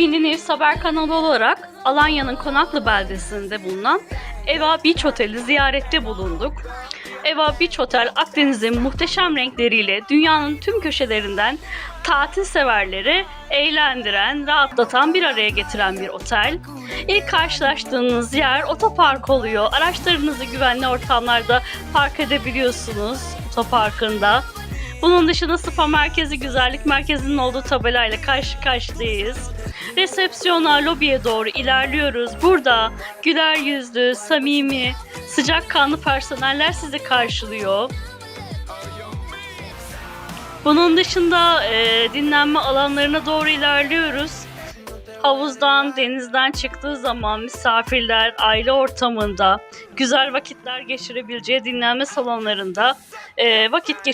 Finli News Haber kanalı olarak Alanya'nın Konaklı beldesinde bulunan Eva Beach Otel'i ziyarette bulunduk. Eva Beach Otel Akdeniz'in muhteşem renkleriyle dünyanın tüm köşelerinden tatil severleri eğlendiren, rahatlatan bir araya getiren bir otel. İlk karşılaştığınız yer otopark oluyor. Araçlarınızı güvenli ortamlarda park edebiliyorsunuz otoparkında. Bunun dışında spa merkezi, güzellik merkezinin olduğu tabelayla karşı karşıyayız. Resepsiyona, lobiye doğru ilerliyoruz. Burada güler yüzlü, samimi, sıcakkanlı personeller sizi karşılıyor. Bunun dışında e, dinlenme alanlarına doğru ilerliyoruz. Havuzdan, denizden çıktığı zaman misafirler aile ortamında güzel vakitler geçirebileceği dinlenme salonlarında e, vakit geçirebileceği